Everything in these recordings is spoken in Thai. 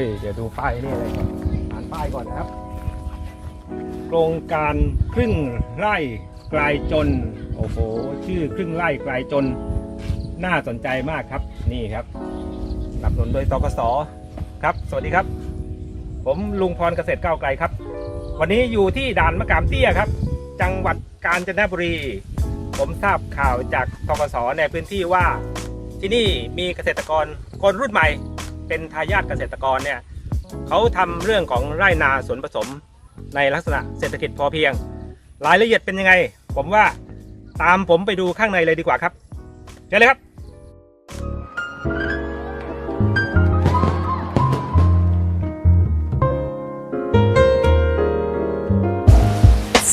ย เดี๋ยวดูป้ายนี่เลยก่อนอ่านป้ายก่อนนะครับ โครงการครึ่งไร่ไกลจน โอ้โห ชื่อครึ่งไร่ไกลจน น่าสนใจมากครับ นี่ครับสนับสนุนโดยตกสครับ สวัสดีครับ ผมลุงพรเกษตรก้าวไกลครับ วันนี้อยู่ที่ด่านมะขามเตี้ยครับ จังหวัดกาญจนบุรี ผมทราบข่าวจากตกสในพื้นที่ว่าที่นี่มีเกษตรกรคนรุ่นใหม่ เป็นทายาทเกษตรกรเนี่ยเขาทำเรื่องของไร่นาสวนผสมในลักษณะเศรษฐกิจพอเพียง รายละเอียดเป็นยังไง ผมว่าตามผมไปดูข้างในเลยดีกว่าครับเชิญเลยครับ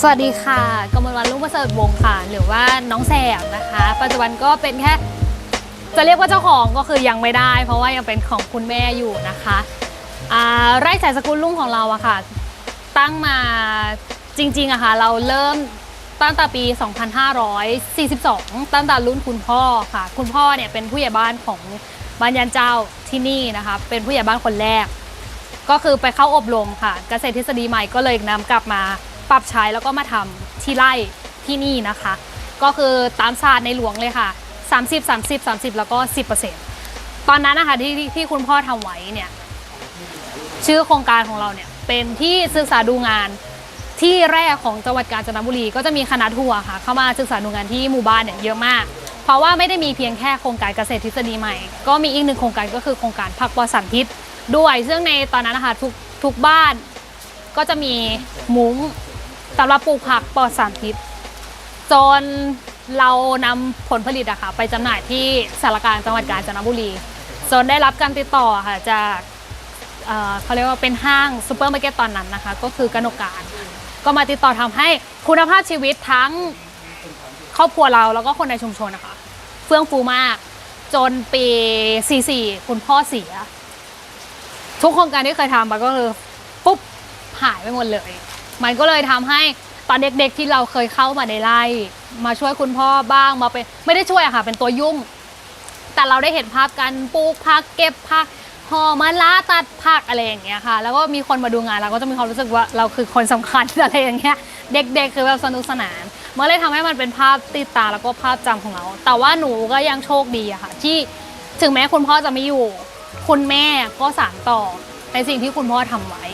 สวัสดีค่ะกมลวันลุงประเสริฐวงค่ะ หรือว่าน้องแสบนะคะ ปัจจุบันก็เป็นแค่ จะเรียกว่าเจ้าของก็คือยังไม่ได้ เพราะว่ายังเป็นของคุณแม่อยู่นะคะไร่สายสกุลลุ่งของเราอะค่ะ ตั้งมาจริงๆอะค่ะ เราเริ่มตั้งแต่ปี 2542 ตั้งแต่รุ่นคุณพ่อค่ะ คุณพ่อเนี่ยเป็นผู้ใหญ่บ้านของบ้านยันเจ้าที่นี่นะคะ เป็นผู้ใหญ่บ้านคนแรก ก็คือไปเข้าอบรมค่ะ เกษตรทฤษฎีใหม่ก็เลยนำกลับมาปรับใช้แล้วก็มาทำที่ไร่ที่นี่นะคะ ก็คือตามศาสตร์ในหลวงเลยค่ะ 30 30 30 แล้วก็ 10%ตอนนั้นนะคะที่ที่คุณพ่อทำไว้เนี่ยชื่อโครงการของเราเนี่ยเป็นที่ศึกษาดูงานที่แรกของจังหวัดกาญจนบุรี ก็จะมีคณะทัวร์ค่ะ เข้ามาศึกษาดูงานที่หมู่บ้านเนี่ยเยอะมาก เพราะว่าไม่ได้มีเพียงแค่โครงการเกษตรทฤษฎีใหม่ ก็มีอีกหนึ่งโครงการก็คือโครงการผักปลอดสารพิษด้วยซึ่งในตอนนั้นนะคะทุกทุกบ้านก็จะมีมุ้งสำหรับปลูกผักปลอดสารพิษจน เรานำผลผลิตอะค่ะไปจำหน่ายที่สารกลางจังหวัดกาญจนบุรีจนได้รับการติดต่อค่ะจากเอ่อเขาเรียกว่าเป็นห้างซูเปอร์มาร์เก็ตตอนนั้นนะคะ ก็คือกนกการค่ะก็มาติดต่อทำให้คุณภาพชีวิตทั้งครอบครัวเราแล้วก็คนในชุมชนนะคะ เฟื่องฟูมาก จนปี 44 คุณพ่อเสีย ทุกโครงการที่เคยทำมาก็คือปุ๊บหายไปหมดเลย มันก็เลยทำให้ตอนเด็กๆที่เราเคยเข้ามาในไร่ มาช่วยคุณพ่อบ้างมาเป็นไม่ได้ช่วยอะค่ะ เป็นตัวยุ่ง แต่เราได้เห็นภาพการปลูกผักเก็บผักห่อมะละตัดผักอะไรอย่างเงี้ยค่ะ แล้วก็มีคนมาดูงานเราก็จะมีความรู้สึกว่าเราคือคนสำคัญอะไรอย่างเงี้ยเด็กๆ คือแบบสนุกสนานมันเลยทำให้มันเป็นภาพติดตาแล้วก็ภาพจำของเรา แต่ว่าหนูก็ยังโชคดีอะค่ะ ที่ถึงแม้คุณพ่อจะไม่อยู่ คุณแม่ก็สานต่อในสิ่งที่คุณพ่อทำไว้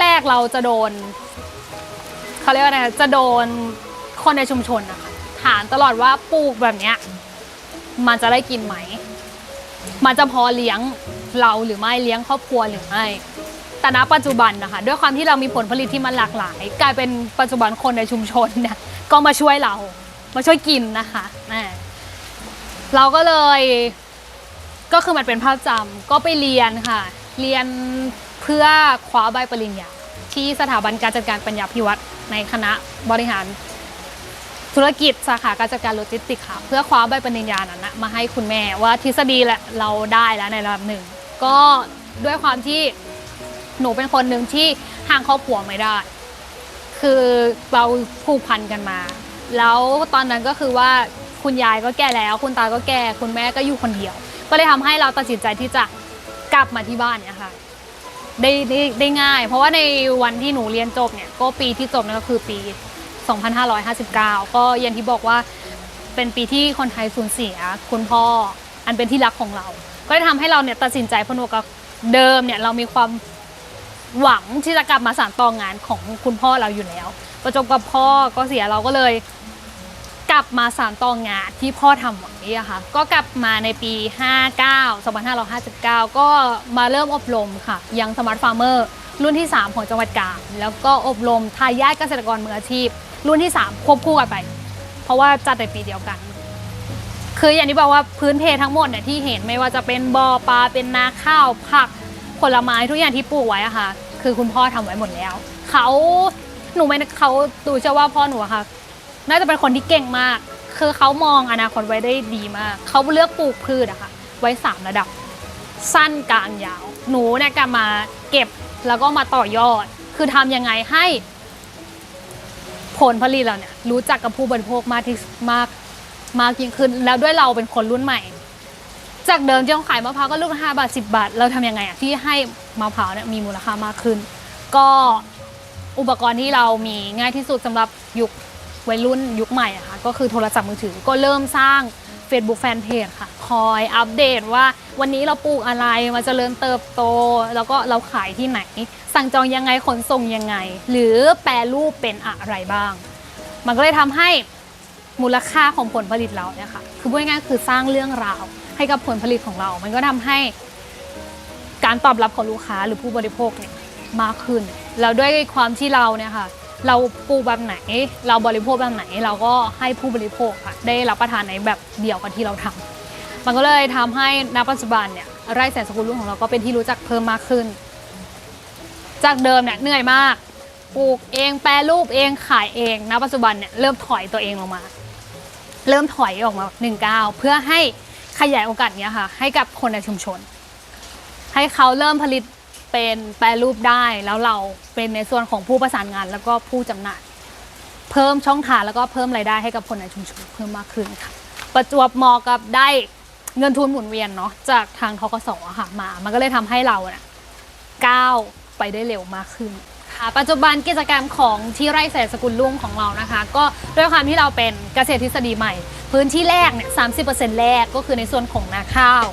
แรก ๆเราจะโดนเขาเรียกว่าไงจะโดน คนในชุมชนนะคะถามตลอดว่าปลูกแบบเนี้ยมันจะได้กินไหม มันจะพอเลี้ยงเราหรือไม่เลี้ยงครอบครัวหรือไม่ แต่ณปัจจุบันนะคะ ด้วยความที่เรามีผลผลิตที่มันหลากหลาย กลายเป็นปัจจุบันคนในชุมชนเนี่ยก็มาช่วยเรา มาช่วยกินนะคะอ่เราก็เลยก็คือมันเป็นภาพจำก็ไปเรียนค่ะ เรียนเพื่อคว้าใบปริญญาที่สถาบันการจัดการปัญญาพิวัตรในคณะบริหาร ธุรกิจสาขาการจัดการโลจิสติกส์ค่ะ เพื่อคว้าใบปริญญานั้นนะมาให้คุณแม่ว่าทฤษฎีแหละเราได้แล้วในระดับหนึ่ง ก็ด้วยความที่หนูเป็นคนหนึ่งที่ห่างครอบครัวไม่ได้ คือเราผูกพันกันมา แล้วตอนนั้นก็คือว่าคุณยายก็แก่แล้ว คุณตาก็แก่คุณแม่ก็อยู่คนเดียว ก็เลยทำให้เราตัดสินใจที่จะกลับมาที่บ้านเนี่ยค่ะได้ได้ได้ง่าย เพราะว่าในวันที่หนูเรียนจบเนี่ยก็ปีที่จบนั่นก็คือปี 2559 ก็อย่างที่บอกว่าเป็นปีที่คนไทยสูญเสีย คุณพ่ออันเป็นที่รักของเรา ก็ได้ทำให้เราเนี่ยตัดสินใจพนวกกับเดิมเนี่ยเรามีความหวังที่จะกลับมาสานต่องานของคุณพ่อเราอยู่แล้ว ประจบกับพ่อก็เสียเราก็เลย กลับมาสานต่องานที่พ่อทำไว้อะค่ะก็กลับมาในปี 59 2559 ก็มาเริ่มอบรมค่ะ ยังสมาร์ทฟาร์มเมอร์รุ่นที่ 3 ของจังหวัดกาญแล้วก็อบรมทายาทเกษตรกรมืออาชีพ รุ่นที่ 3 ควบคู่กันไป เพราะว่าจัดในปีเดียวกัน คืออย่างที่บอกว่าพื้นเพทั้งหมดเนี่ยที่เห็นไม่ว่าจะเป็นบ่อปลาเป็นนาข้าวผักผลไม้ทุกอย่างที่ปลูกไว้อะค่ะ คือคุณพ่อทำไว้หมดแล้ว เขาหนูไม่เขาดูเชื่อว่าพ่อหนูอะค่ะ น่าจะเป็นคนที่เก่งมาก คือเขามองอนาคตไว้ได้ดีมากเขาเลือกปลูกพืชอะค่ะ ไว้สามระดับ สั้นกลางยาว หนูเนี่ยก็มาเก็บแล้วก็มาต่อยอด คือทำยังไงให้ ผลผลิตเราเนี่ยรู้จักกับผู้บริโภคมากที่มากมากยิ่งขึ้น แล้วด้วยเราเป็นคนรุ่นใหม่ จากเดิมที่เราขายมะพร้าวก็ลูกละห้าบาทสิบาท เราทำยังไงอะที่ให้มะพร้าวเนี่ยมีมูลค่ามากขึ้น ก็อุปกรณ์ที่เรามีง่ายที่สุดสำหรับยุควัยรุ่นยุคใหม่อะค่ะก็คือโทรศัพท์มือถือก็เริ่มสร้าง Facebook Fanpage ค่ะ คอยอัปเดตว่าวันนี้เราปลูกอะไรมันจเจริญเติบโต แล้วก็เราขายที่ไหน สั่งจองยังไงขนส่งยังไง หรือแปรรูปเป็นอะไรบ้าง มันก็เลยทำให้มูลค่าของผลผลิตเราเนี่ยค่ะคือพูดง่ายๆคือสร้างเรื่องราวให้กับผลผลิตของเรา มันก็ทำให้การตอบรับของลูกค้าหรือผู้บริโภคเนี่ยมากขึ้น แล้วด้วยความที่เราเนี่ยค่ะเราปลูกแบบไหน เราบริโภคแบบไหน เราก็ให้ผู้บริโภคค่ะได้รับประทานในแบบเดียวกับที่เราทำมันก็เลยทำให้ณปัจจุบันเนี่ยไร่แสนสกุลรุ่งของเราก็เป็นที่รู้จักเพิ่มมากขึ้น จากเดิมเนี่ยเหนื่อยมากปลูกเองแปรรูปเองขายเองณปัจจุบันเนี่ยเริ่มถอยตัวเองลงมา เริ่มถอยออกมาหนึ่งก้าวเพื่อให้ขยายโอกาสเนี้ยค่ะ ให้กับคนในชุมชน ให้เขาเริ่มผลิตเป็นแปรรูปได้แล้วเราเป็นในส่วนของผู้ประสานงาน แล้วก็ผู้จำหน่าย เพิ่มช่องทางแล้วก็เพิ่มรายได้ให้กับคนในชุมชนเพิ่มมากขึ้นค่ะ ประจวบเหมาะกับได้เงินทุนหมุนเวียนเนาะจากทางทกสอะค่ะมา มันก็เลยทำให้เราเนี่ยก้าว ไปได้เร็วมากขึ้นค่ะปัจจุบันกิจกรรมของที่ไร่แสนสกุลลุ่งของเรานะคะ ก็ด้วยความที่เราเป็นเกษตรทฤษฎีใหม่ พื้นที่แรกเนี่ยสาแรกก็คือในส่วนของนาข้าว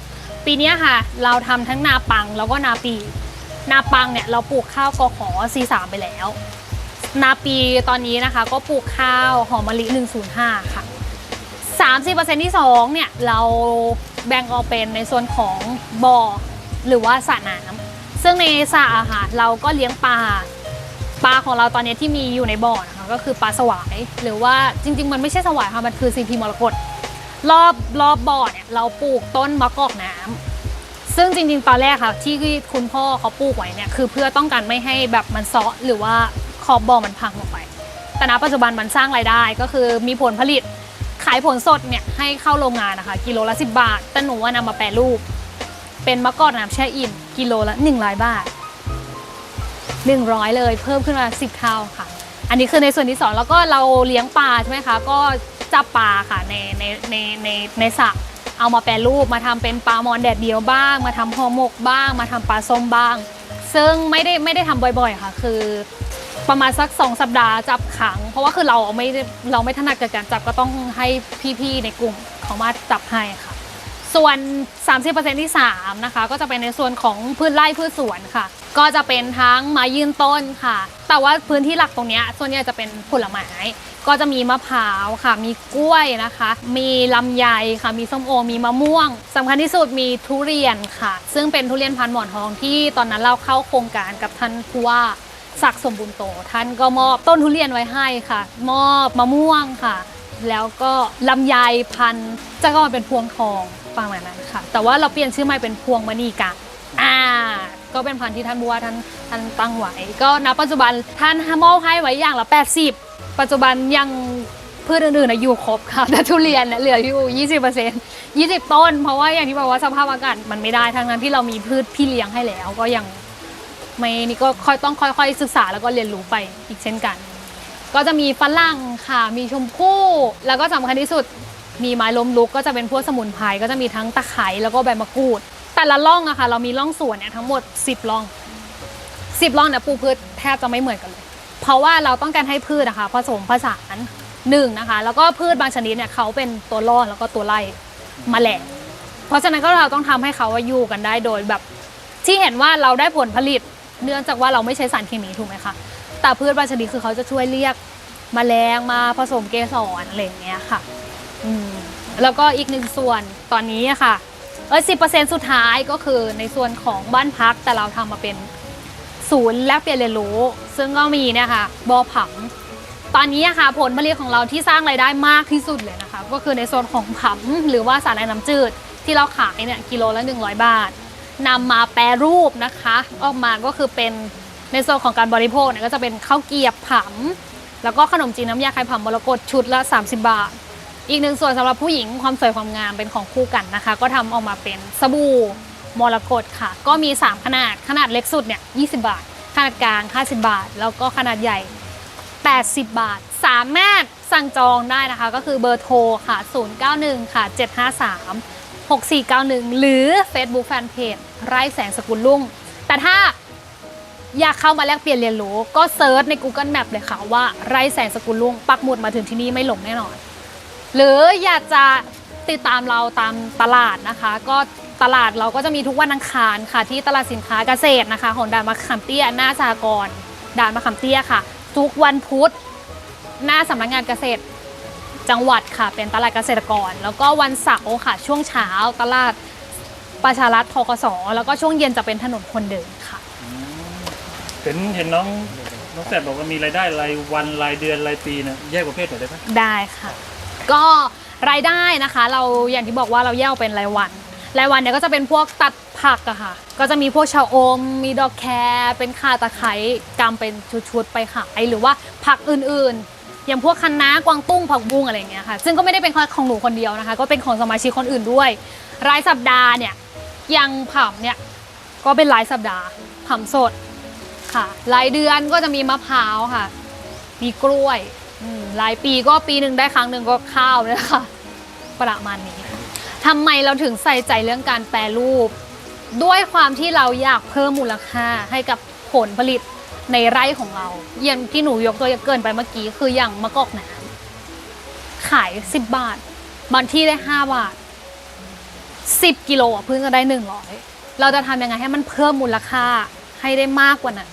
ปีนี้ค่ะเราทำทั้งนาปังแล้วก็นาปี นาปังเนี่ยเราปลูกข้าวกขอ43ไปแล้ว นาปีตอนนี้นะคะก็ปลูกข้าวหอมมะลิ 105 ค่ะ 30%ที่2เนี่ยเราแบ่งออกเป็นในส่วนของบ่อหรือว่าสระน้ำ ซึ่งในสระอาหารเราก็เลี้ยงปลาปลาของเราตอนนี้ที่มีอยู่ในบ่อนะคะก็คือปลาสวาย หรือว่าจริง ๆ มันไม่ใช่สวายค่ะมันคือซีพีมรกตรอบรอบบ่อเนี่ยเราปลูกต้นมะกอกน้ำซึ่งจริง ๆ ตอนแรกค่ะที่คุณพ่อเขาปลูกไว้เนี่ยคือเพื่อต้องการไม่ให้แบบมันเซาะหรือว่าขอบบ่อมันพังลงไป แต่ณปัจจุบันมันสร้างรายได้ก็คือมีผลผลิตขายผลสดเนี่ยให้เข้าโรงงานนะคะกิโลละ10บาทแต่หนูว่านำมาแปรรูป เป็นมะกอกน้ำแช่อิ่มกิโลละ100 บาท 100 เลยเพิ่มขึ้นมา 10 เท่าค่ะ อันนี้คือในส่วนที่สองแล้วก็เราเลี้ยงปลาใช่ไหมคะ ก็จับปลาค่ะในในในในในสระเอามาแปรรูปมาทำเป็นปลามอนแดดเดียวบ้าง มาทำห่อหมกบ้าง มาทำปลาส้มบ้าง ซึ่งไม่ได้ไม่ได้ทำบ่อยๆค่ะ คือประมาณสัก 2 สัปดาห์จับขัง เพราะว่าคือเราไม่เราไม่ถนัดกับการจับก็ต้องให้พี่ๆในกลุ่มเขามาจับให้ค่ะ ส่วน 30%ที่ 3 นะคะ ก็จะเป็นในส่วนของพืชไร่พืชสวนค่ะ ก็จะเป็นทั้งไม้ยืนต้นค่ะ แต่ว่าพื้นที่หลักตรงนี้ส่วนใหญ่จะเป็นผลไม้ ก็จะมีมะพร้าวค่ะ มีกล้วยนะคะ มีลำไยค่ะ มีส้มโอ มีมะม่วงสำคัญที่สุดมีทุเรียนค่ะ ซึ่งเป็นทุเรียนพันธุ์หมอนทองที่ตอนนั้นเราเข้าโครงการกับท่านผู้ว่าศักดิ์สมบูรณ์โต ท่านก็มอบต้นทุเรียนไว้ให้ค่ะ มอบมะม่วงค่ะ แล้วก็ลำไยพันธุ์จะก็มาเป็นพวงทอง ประมาณนั้นค่ะ แต่ว่าเราเปลี่ยนชื่อใหม่เป็นพวงมณีกะอ่า ก็เป็นพันธุ์ที่ท่านบัวท่านท่านตั้งไว้ก็ณปัจจุบันท่านมอบให้ไว้อย่างละ 80 ปัจจุบันยังพืชอื่นๆนะอยู่ครบค่ะแต่ทุเรียนเนี่ยเหลืออยู่ 20% 20 ต้น เพราะว่าอย่างที่บอกว่าสภาพอากาศมันไม่ได้ทั้งนั้นที่เรามีพืชพี่เลี้ยงให้แล้วก็ยังไม่นี่ก็ค่อยต้องค่อยๆศึกษาแล้วก็เรียนรู้ไปอีกเช่นกัน ก็จะมีฝรั่งค่ะมีชมพู่แล้วก็สำคัญที่สุด มีไม้ล้มลุกก็จะเป็นพวกสมุนไพรก็จะมีทั้งตะไคร้แล้วก็ใบมะกรูด แต่ละร่องอะค่ะ เรามีร่องสวนเนี่ยทั้งหมด 10ร่อง 10ร่องเนี่ยปลูกพืชแทบจะไม่เหมือนกันเลย เพราะว่าเราต้องการให้พืชนะคะผสมผสานหนึ่งนะคะ แล้วก็พืชบางชนิดเนี่ยเขาเป็นตัวล่อแล้วก็ตัวไล่แมลงเพราะฉะนั้นก็เราต้องทำให้เขาว่าอยู่กันได้โดยแบบที่เห็นว่าเราได้ผลผลิตเนื่องจากว่าเราไม่ใช้สารเคมีถูกไหมคะแต่พืชบางชนิดคือเขาจะช่วยเรียกแมลงมาผสมเกสรอะไรอย่างเงี้ยค่ะ แล้วก็อีกหนึ่งส่วนตอนนี้ค่ะ เออสิสุดท้ายก็คือในส่วนของบ้านพักแต่เราทำมาเป็นศูนย์แลกเปลี่ยนเรียนรู้ ซึ่งก็มีเนี่ยค่ะบอผัมตอนนี้ค่ะผลผลิตของเราที่สร้างรายได้มากที่สุดเลยนะคะ ก็คือในส่วนของผัมหรือว่าสารในน้ำจืด ที่เราขายเนี่ยกิโลละ 100 บาทนำมาแปรรูปนะคะ ออกมาก็คือเป็นในส่วนของการบริโภคเนี่ยก็จะเป็นข้าวเกียบผัมแล้วก็ขนมจีนน้ำยาไข่ผัมมรกตชุดละ 30 บาท อีกหนึ่งส่วนสำหรับผู้หญิงความสวยความงามเป็นของคู่กันนะคะ ก็ทำออกมาเป็นสบู่มรกตค่ะ ก็มี 3 ขนาดขนาดเล็กสุดเนี่ย20 บาท ขนาดกลาง 50 บาท แล้วก็ขนาดใหญ่ 80 บาท สามารถสั่งจองได้นะคะ ก็คือเบอร์โทรค่ะ 091 ค่ะ 753 6491 หรือ Facebook Fanpage ไร่แสงสกุลลุ่ง แต่ถ้าอยากเข้ามาแลกเปลี่ยนเรียนรู้ ก็เซิร์ชใน Google Map เลยค่ะว่าไร่แสงสกุลลุ่ง ปักหมุดมาถึงที่นี่ไม่หลงแน่นอน หรืออยากจะติดตามเราตามตลาดนะคะ ก็ตลาดเราก็จะมีทุกวันอังคารค่ะ ที่ตลาดสินค้าเกษตรนะคะ ของด่านมะขามเตี้ยหน้าสากรณ์ด่านมะขามเตี้ยค่ะ ทุกวันพุธหน้าสำนักงานเกษตรจังหวัดค่ะ เป็นตลาดเกษตรกร แล้วก็วันเสาร์ค่ะ ช่วงเช้าตลาดประชารัฐทกสแล้วก็ช่วงเย็นจะเป็นถนนคนเดินค่ะ เห็นเห็นน้องน้องแสบบอกว่ามีรายได้รายวันรายเดือนรายปีนะแยกประเภทหน่อยได้ไหมได้ค่ะ ก็รายได้นะคะ เราอย่างที่บอกว่าเราแยกออกเป็นรายวัน รายวันเนี่ยก็จะเป็นพวกตัดผักอะค่ะ ก็จะมีพวกชะอม มีดอกแครเป็นข่าตะไคร้กำเป็นชุดๆไปขายหรือว่าผักอื่นๆ อย่างพวกคะน้ากวางตุ้งผักบุ้งอะไรอย่างเงี้ยค่ะ ซึ่งก็ไม่ได้เป็นของหนูคนเดียวนะคะ ก็เป็นของสมาชิกคนอื่นด้วย รายสัปดาห์เนี่ยย่างผัมเนี่ยก็เป็นรายสัปดาห์ผัมสดค่ะ รายเดือนก็จะมีมะพร้าวค่ะ มีกล้วย อืมรายปีก็ปีหนึ่งได้ครั้งหนึ่งก็ข้าวนี่ยค่ะประมาณนี้ค่ะทำไมเราถึงใส่ใจเรื่องการแปรรูป ด้วยความที่เราอยากเพิ่มมูลค่าให้กับผลผลิตในไร่ของเรา อย่างที่หนูยกตัวอย่างเกินไปเมื่อกี้ คืออย่างมะกอกน้ำขาย 10 บาท บางที่ได้ 5 บาท 10 กิโลเพิ่งจะได้ 100 เราจะทำยังไงให้มันเพิ่มมูลค่าให้ได้มากกว่านั้น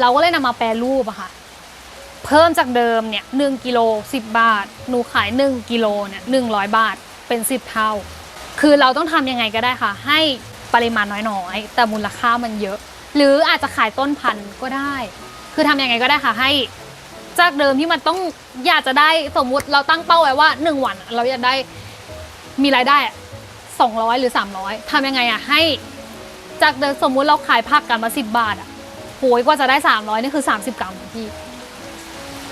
เราก็เลยนำมาแปรรูปอะค่ะ เพิ่มจากเดิมเนี่ยหกิโล10 บาท หนูขาย 1กิโลเนี่ย100บาทเป็น 10 เท่า คือเราต้องทำยังไงก็ได้ค่ะ ให้ปริมาณน้อยๆ แต่มูลค่ามันเยอะ หรืออาจจะขายต้นพันธุ์ก็ได้ คือทำยังไงก็ได้ค่ะให้จากเดิมที่มันต้องอยากจะได้สมมุติเราตั้งเป้าไว้ว่า 1 วัน เราอยากได้มีรายได้อะ200 หรือ 300ทำยังไงอะให้จากเดิมสมมุติเราขายผักกันมา 10 บาทอะโหยกว่าจะได้ 300 นี่คือ 30 กรัมพี่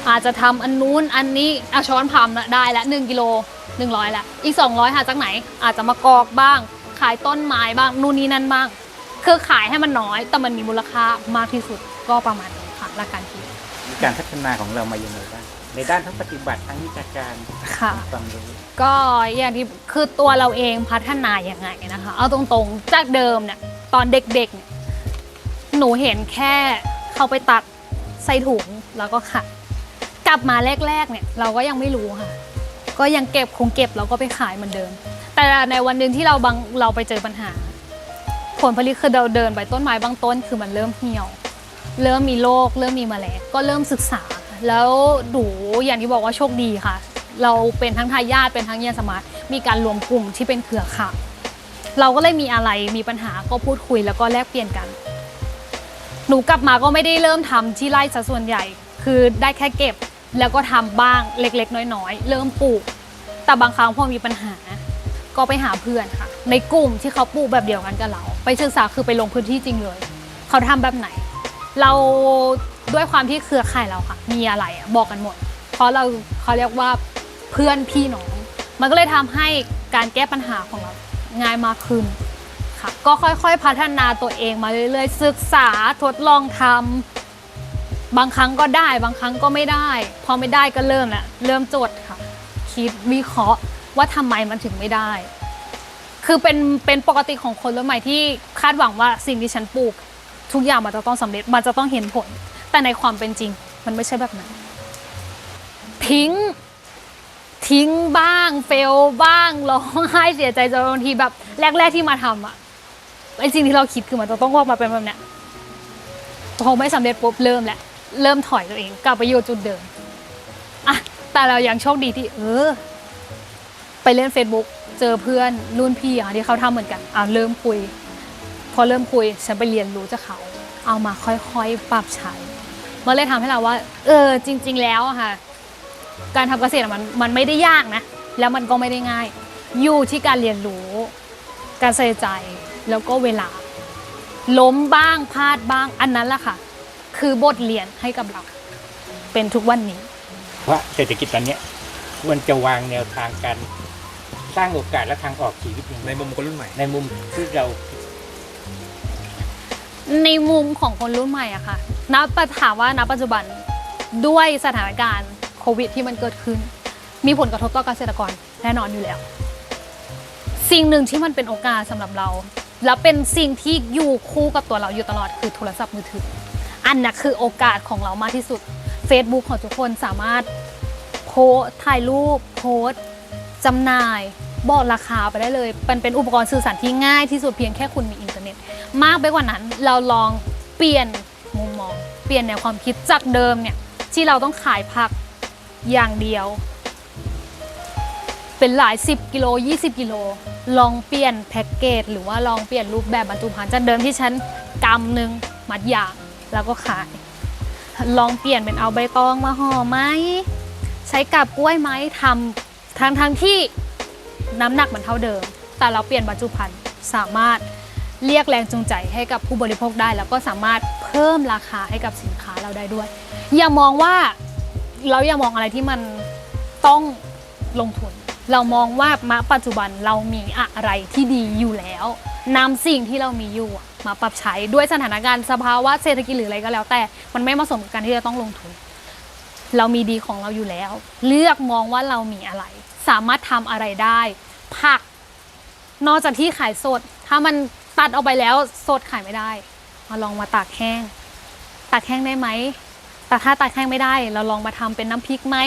อาจจะทำอันนู้นอันนี้อะช้อนพามละได้ละ1กิโล100ละอีก 200หาจากไหน อาจจะมากอกบ้าง ขายต้นไม้บ้างนู่นนี่นั่นบ้าง คือขายให้มันน้อย แต่มันมีมูลค่ามากที่สุดก็ประมาณนี้ค่ะหลักการคิดมีการพัฒนาของเรามายังไงบ้างในด้านทั้งปฏิบัติทั้งวิชาการค่ะความรู้ก็อย่างที่คือตัวเราเองพัฒนาอย่างไงนะคะ เอาตรงๆจากเดิมเนี่ยตอนเด็กๆเนี่ยหนูเห็นแค่เข้าไปตัดใส่ถุงแล้วก็ขาย กลับมาแรกๆเนี่ยเราก็ยังไม่รู้ค่ะ ก็ยังเก็บคงเก็บแล้วก็ไปขายเหมือนเดิม แต่ในวันหนึ่งที่เราบางเราไปเจอปัญหา ผลผลิตคือเราเดินไปต้นไม้บางต้นคือมันเริ่มเหี่ยว เริ่มมีโรคเริ่มมีแมลงก็เริ่มศึกษา แล้วหนูอย่างที่บอกว่าโชคดีค่ะ เราเป็นทั้งทายาทเป็นทั้งเยียนสมาร์ทมีการรวมกลุ่มที่เป็นเครือข่ายเราก็เลยมีอะไรมีปัญหาก็พูดคุยแล้วก็แลกเปลี่ยนกัน หนูกลับมาก็ไม่ได้เริ่มทำที่ไร่ซะส่วนใหญ่ คือได้แค่เก็บ แล้วก็ทำบ้างเล็กๆ น้อยๆ เริ่มปลูก แต่บางครั้งพอมีปัญหา ก็ไปหาเพื่อนค่ะ ในกลุ่มที่เขาปลูกแบบเดียวกันกับเรา ไปศึกษาคือไปลงพื้นที่จริงเลย เขาทำแบบไหน เราด้วยความที่เครือข่ายเราค่ะ มีอะไรบอกกันหมด เพราะเราเขาเรียกว่าเพื่อนพี่น้อง มันก็เลยทำให้การแก้ปัญหาของเราง่ายมากขึ้นค่ะ ก็ค่อยๆ พัฒนาตัวเองมาเรื่อยๆ ศึกษาทดลองทำ บางครั้งก็ได้บางครั้งก็ไม่ได้ พอไม่ได้ก็เริ่มแหละเริ่มจดค่ะ คิดวิเคราะห์ว่าทำไมมันถึงไม่ได้ คือเป็นเป็นปกติของคนรุ่นใหม่ที่คาดหวังว่าสิ่งที่ฉันปลูก ทุกอย่างมันจะต้องสำเร็จมันจะต้องเห็นผล แต่ในความเป็นจริง มันไม่ใช่แบบนั้น ทิ้ง ทิ้งบ้าง เฟลบ้างร้องไห้เสียใจจนบางทีแบบแรก ๆที่มาทำอะไอ้สิ่งที่เราคิดคือมันจะต้องออกมาเป็นแบบเนี้ยพอไม่สำเร็จปุ๊บเริ่มแหละ เริ่มถอยตัวเองกลับไปอยู่จุดเดิมอะแต่เรายังโชคดีที่เออ ไปเล่น Facebook เจอเพื่อนรุ่นพี่อะที่เขาทำเหมือนกันอ่าเริ่มคุย พอเริ่มคุยฉันไปเรียนรู้จากเขา เอามาค่อยๆปรับใช้มันเลยทำให้เราว่า เออ จริง ๆ แล้วอะค่ะ การทำเกษตรมันมันไม่ได้ยากนะ แล้วมันก็ไม่ได้ง่าย อยู่ที่การเรียนรู้ การใส่ใจแล้วก็เวลา ล้มบ้างพลาดบ้างอันนั้นแหละค่ะ คือบทเรียนให้กับเรา เป็นทุกวันนี้ ว่าเศรษฐกิจตอนเนี้ยควรจะวางแนวทางการสร้างโอกาสและทางออกชีวิตยังไงในมุมคนรุ่นใหม่ ในมุมที่เราในมุมของคนรุ่นใหม่อะค่ะนับถามว่าณปัจจุบันด้วยสถานการณ์โควิดที่มันเกิดขึ้น มีผลกระทบต่อเกษตรกรแน่นอนอยู่แล้ว สิ่งหนึ่งที่มันเป็นโอกาสสำหรับเรา แล้วเป็นสิ่งที่อยู่คู่กับตัวเราอยู่ตลอดคือโทรศัพท์มือถือ อันน่ะคือโอกาสของเรามากที่สุด Facebook ของทุกคนสามารถโพสถ่ายรูปโพสจำหน่ายบอกราคาไปได้เลย มันเป็นอุปกรณ์สื่อสารที่ง่ายที่สุดเพียงแค่คุณมีอินเทอร์เน็ต มากไปกว่านั้นเราลองเปลี่ยนมุมมอง เปลี่ยนแนวความคิดจากเดิมเนี่ยที่เราต้องขายผักอย่างเดียว เป็นหลาย 10 กิโล 20 กิโล ลองเปลี่ยนแพ็กเกจหรือว่าลองเปลี่ยนรูปแบบบรรจุภัณฑ์จากเดิมที่ฉันกำหนึ่งมัดอย่าง แล้วก็ขาย ลองเปลี่ยนเป็นเอาใบตองมาห่อไหมใช้กับกล้วยไหมทำทั้งทั้งที่น้ำหนักมันเท่าเดิม แต่เราเปลี่ยนบรรจุภัณฑ์สามารถเรียกแรงจูงใจให้กับผู้บริโภคได้ แล้วก็สามารถเพิ่มราคาให้กับสินค้าเราได้ด้วย อย่ามองว่าเราอย่ามองอะไรที่มันต้องลงทุน เรามองว่าณปัจจุบันเรามีอะไรที่ดีอยู่แล้วนำสิ่งที่เรามีอยู่ มาปรับใช้ด้วยสถานการณ์สภาวะเศรษฐกิจหรืออะไรก็แล้ว แต่มันไม่เหมาะสมกับการที่จะต้องลงทุน เรามีดีของเราอยู่แล้ว เลือกมองว่าเรามีอะไร สามารถทำอะไรได้ ผัก นอกจากที่ขายสด ถ้ามันตัดออกไปแล้วสดขายไม่ได้ มาลองมาตากแห้ง ตากแห้งได้ไหมแต่ถ้าตากแห้งไม่ได้ เราลองมาทำเป็นน้ำพริกไหม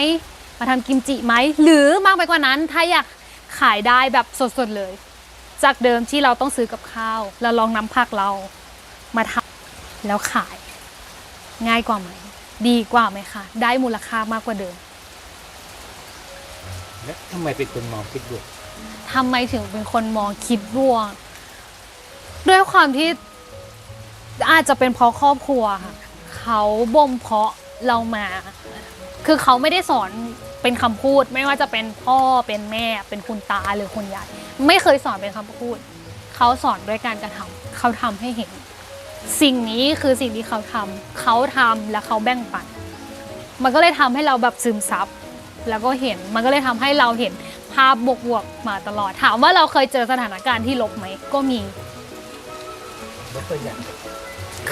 มาทำกิมจิไหมหรือมากไปกว่านั้นถ้าอยากขายได้แบบสดๆเลย จากเดิมที่เราต้องซื้อกับข้าวเราลองนำผักเรามาทำแล้วขาย ง่ายกว่าไหม ดีกว่าไหมคะ ได้มูลค่ามากกว่าเดิม แล้วทำไมเป็นคนมองคิดบวกทำไมถึงเป็นคนมองคิดบวกด้วยความที่อาจจะเป็นเพราะครอบครัวค่ะเขาบ่มเพาะเรามา คือเขาไม่ได้สอนเป็นคำพูด ไม่ว่าจะเป็นพ่อเป็นแม่เป็นคุณตาหรือคุณยาย ไม่เคยสอนเป็นคำพูด เขาสอนด้วยการกระทำเขาทำให้เห็น สิ่งนี้คือสิ่งที่เขาทำเขาทำและเขาแบ่งปัน มันก็เลยทำให้เราแบบซึมซับแล้วก็เห็นมันก็เลยทำให้เราเห็นภาพบวกๆมาตลอด ถามว่าเราเคยเจอสถานการณ์ที่ลบไหมก็มียกตัวอย่าง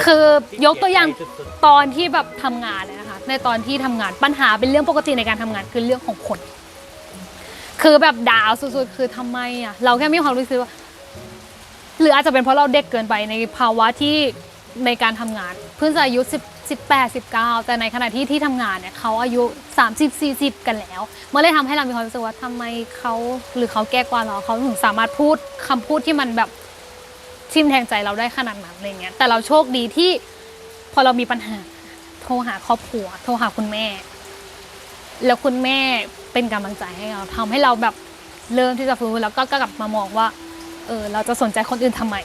คือยกตัวอย่างที่เสีใจสุดตอนที่แบบทำงานเลยนะคะ ในตอนที่ทำงานปัญหาเป็นเรื่องปกติในการทำงานคือเรื่องของคน คือแบบดาวสุดๆ คือทำไมอะเราแค่มีความรู้สึกว่าหรืออาจจะเป็นเพราะเราเด็กเกินไปในภาวะที่ในการทำงาน เพิ่งจะอายุ10 18 19 แต่ในขณะที่ที่ทำงานเนี่ยเขาอายุ 30 40 กันแล้วมันเลยทำให้เรามีความรู้สึกว่าทำไมเขาหรือเขาแก้กว่าเราเขาถึงสามารถพูดคำพูดที่มันแบบทิ่มแทงใจเราได้ขนาดนั้นอะไรเงี้ยแต่เราโชคดีที่พอเรามีปัญหา โทรหาครอบครัว โทรหาคุณแม่ แล้วคุณแม่ เป็นกำลังใจให้เราทำให้เราแบบเริ่มที่จะฟื้นแล้วก็กลับมามองว่าเออเราจะสนใจคนอื่นทำไม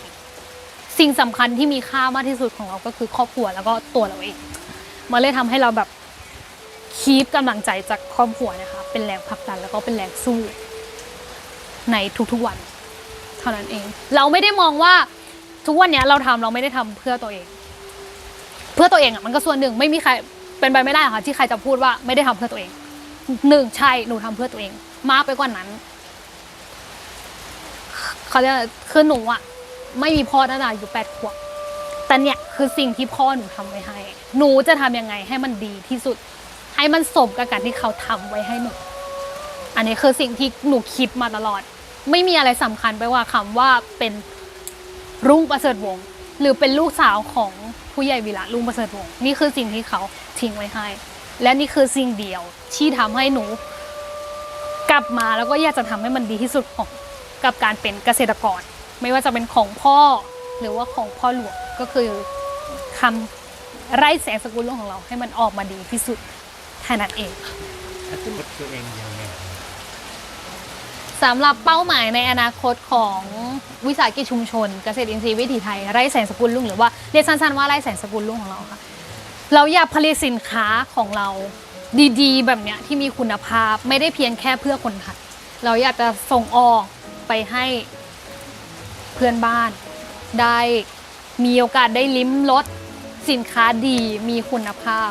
สิ่งสำคัญที่มีค่ามากที่สุดของเราก็คือครอบครัวแล้วก็ตัวเราเอง มันเลยทำให้เราแบบคีปกำลังใจจากครอบครัวนะคะ เป็นแรงผลักดันแล้วก็เป็นแรงสู้ ในทุกๆวัน เท่านั้นเอง เราไม่ได้มองว่าทุกวันเนี้ยเราทำเราไม่ได้ทำเพื่อตัวเอง เพื่อตัวเองอะมันก็ส่วนหนึ่งไม่มีใครเป็นไปไม่ได้หรอกค่ะที่ใครจะพูดว่าไม่ได้ทำเพื่อตัวเอง หนึ่งใช่หนูทำเพื่อตัวเอง มากไปกว่านั้นเขาเรียกอะคือหนูอะไม่มีพ่อตั้งแต่อายุแปดขวบแต่เนี่ยคือสิ่งที่พ่อหนูทำไว้ให้ หนูจะทำยังไงให้มันดีที่สุด ให้มันสมกับการที่เขาทำไว้ให้หนู อันนี้คือสิ่งที่หนูคิดมาตลอด ไม่มีอะไรสำคัญไปกว่าคำว่าเป็นรุ่งประเสริฐวงศ์หรือเป็นลูกสาวของผู้ใหญ่วิระรุ่งประเสริฐวงศ์นี่คือสิ่งที่เขาทิ้งไว้ให้ และนี่คือสิ่งเดียวที่ทำให้หนู กลับมาแล้วก็อยากจะทำให้มันดีที่สุดของกับการเป็นเกษตรกร ไม่ว่าจะเป็นของพ่อหรือว่าของพ่อหลวงก็คือคำไร่แสงสกุลโลกของเราให้มันออกมาดีที่สุดแค่นั้นเองถ้าคุณลดตัวเองยังไงสำหรับเป้าหมายในอนาคตของวิสาหกิจชุมชน เกษตรอินทรีย์วิถีไทยไร่แสงสกุลลุงหรือว่าเรียกสั้นๆว่าไร่แสงสกุลลุงของเราค่ะ เราอยากผลิตสินค้าของเราดีๆ แบบเนี้ยที่มีคุณภาพไม่ได้เพียงแค่เพื่อคนไทยเราอยากจะส่งออกไปให้เพื่อนบ้าน ได้มีโอกาสได้ลิ้มรสสินค้าดีมีคุณภาพ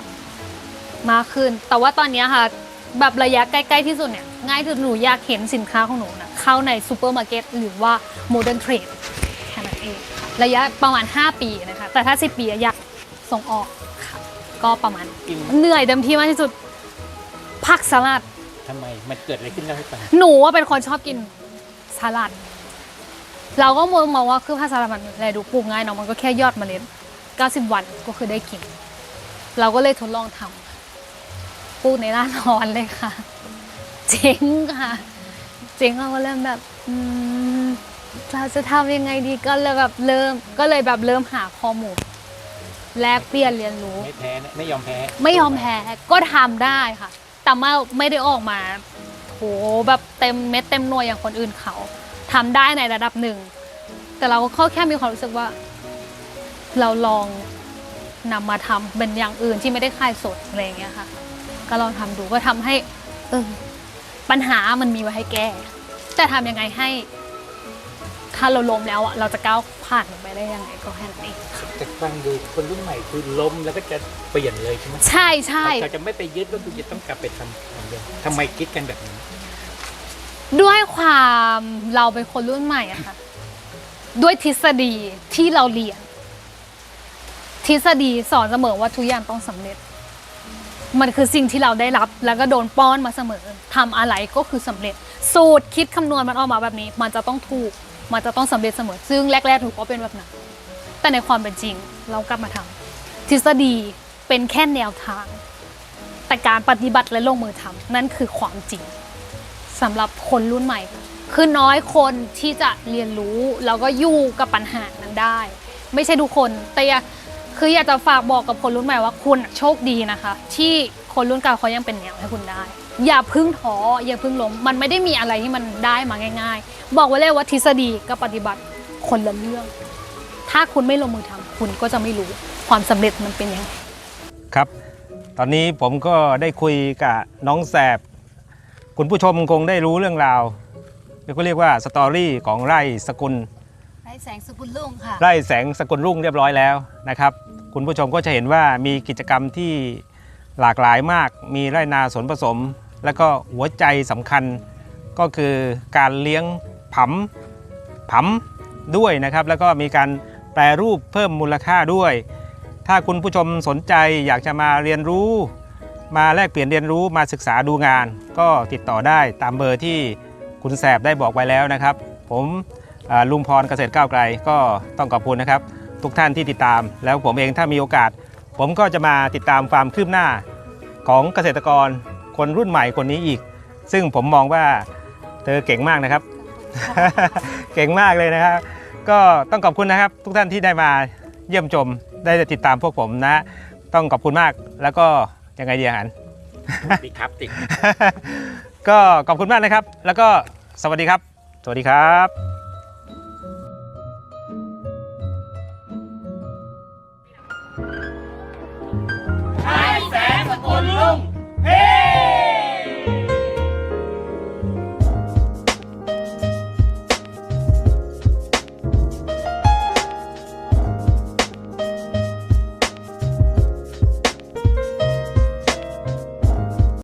มากขึ้น แต่ว่าตอนนี้ค่ะแบบระยะใกล้ๆที่สุดเนี่ยง่ายที่สุดหนูอยากเห็นสินค้าของหนูนะเข้าในซูเปอร์มาร์เก็ตหรือว่าโมเดิร์นเทรดแค่นั้นเองระยะประมาณ 5 ปีนะคะแต่ถ้า 10 ปีอยากส่งออก ก็ประมาณกินเหนื่อยเต็มที่มากที่สุดผักสลัดทำไมมันเกิดอะไรขึ้นเล่าให้ฟังหนูว่าเป็นคนชอบกินสลัด เราก็มองมองว่าคือภาษามันแลดูปลูกง่ายเนาะมันก็แค่ยอดเมล็ด90 วันก็คือได้กิน เราก็เลยทดลองทำปลูกในร้านนอนเลยค่ะ เจ๋งค่ะ เจ๋งเราก็เริ่มแบบอืมเราจะทำยังไงดีก็เลยแบบเริ่มก็เลยแบบเริ่มหาข้อมูล แลกเปลี่ยนเรียนรู้ ไม่แพ้นะไม่ยอมแพ้ ไม่ยอมแพ้ก็ทำได้ค่ะ แต่ว่าไม่ได้ออกมาโหแบบเต็มเม็ดเต็มหน่วยอย่างคนอื่นเขาทำได้ในระดับหนึ่ง แต่เราก็แค่มีความรู้สึกว่า เราลองนำมาทำเป็นอย่างอื่นที่ไม่ได้ขายสดอะไรอย่างเงี้ยค่ะ ก็ลองทำดูก็ทำให้เออปัญหามันมีไว้ให้แก้ แต่ทำยังไงให้ ถ้าเราล้มแล้วอะเราจะก้าวผ่านมันไปได้ยังไงก็แค่นั้นเองแต่ฟังดูคนรุ่นใหม่คือล้มแล้วก็จะเปลี่ยนเลยใช่ไหมใช่ใช่เราจะไม่ไปยึดว่าคุณจะต้องกลับไปทำเหมือนเดิมทำไมคิดกันแบบนี้ ด้วยความเราเป็นคนรุ่นใหม่อะค่ะ ด้วยทฤษฎีที่เราเรียน ทฤษฎีสอนเสมอว่าทุกอย่างต้องสำเร็จ มันคือสิ่งที่เราได้รับ แล้วก็โดนป้อนมาเสมอทำอะไรก็คือสำเร็จ สูตรคิดคำนวณมันออกมาแบบนี้ มันจะต้องถูก มันจะต้องสำเร็จเสมอ ซึ่งแรกๆถูกก็เป็นแบบนั้นแต่ในความเป็นจริงเรากลับมาทำทฤษฎีเป็นแค่แนวทาง แต่การปฏิบัติและลงมือทำนั่นคือความจริงสำหรับคนรุ่นใหม่ คือน้อยคนที่จะเรียนรู้แล้วก็อยู่กับปัญหานั้นได้ ไม่ใช่ทุกคนแต่คืออยากจะฝากบอกกับคนรุ่นใหม่ว่าคุณโชคดีนะคะ ที่คนรุ่นเก่าเขายังเป็นแนวให้คุณได้ อย่าพึ่งท้ออย่าพึ่งล้มมันไม่ได้มีอะไรที่มันได้มาง่าย ๆ บอกไว้เลยว่าทฤษฎีกับปฏิบัติคนละเรื่อง ถ้าคุณไม่ลงมือทำคุณก็จะไม่รู้ความสำเร็จมันเป็นยังไงครับ ตอนนี้ผมก็ได้คุยกับน้องแสบ คุณผู้ชมคงได้รู้เรื่องราวก็เรียกว่าสตอรี่ของไร่สกุลไร่แสงสกุลลุ่งค่ะไร่แสงสกุลรุ่งเรียบร้อยแล้วนะครับ คุณผู้ชมก็จะเห็นว่ามีกิจกรรมที่หลากหลายมาก มีไร่นาสวนผสม แล้วก็หัวใจสำคัญก็คือการเลี้ยงผำผำด้วยนะครับ แล้วก็มีการแปรรูปเพิ่มมูลค่าด้วย ถ้าคุณผู้ชมสนใจอยากจะมาเรียนรู้ มาแลกเปลี่ยนเรียนรู้มาศึกษาดูงาน ก็ติดต่อได้ตามเบอร์ที่คุณแสบได้บอกไว้แล้วนะครับ ผมลุงพรเกษตรก้าวไกลก็ต้องขอบคุณนะครับ ทุกท่านที่ติดตาม แล้วผมเองถ้ามีโอกาส ผมก็จะมาติดตามความคืบหน้าของเกษตรกร คนรุ่นใหม่คนนี้อีก ซึ่งผมมองว่าเธอเก่งมากนะครับ เก่งมากเลยนะครับ ก็ต้องขอบคุณนะครับ ทุกท่านที่ได้มาเยี่ยมชมได้ติดตามพวกผมนะ ต้องขอบคุณมากแล้วก็ยังไงดีอาหารติครับติก็ขอบคุณมากนะครับ แล้วก็สวัสดีครับ สวัสดีครับ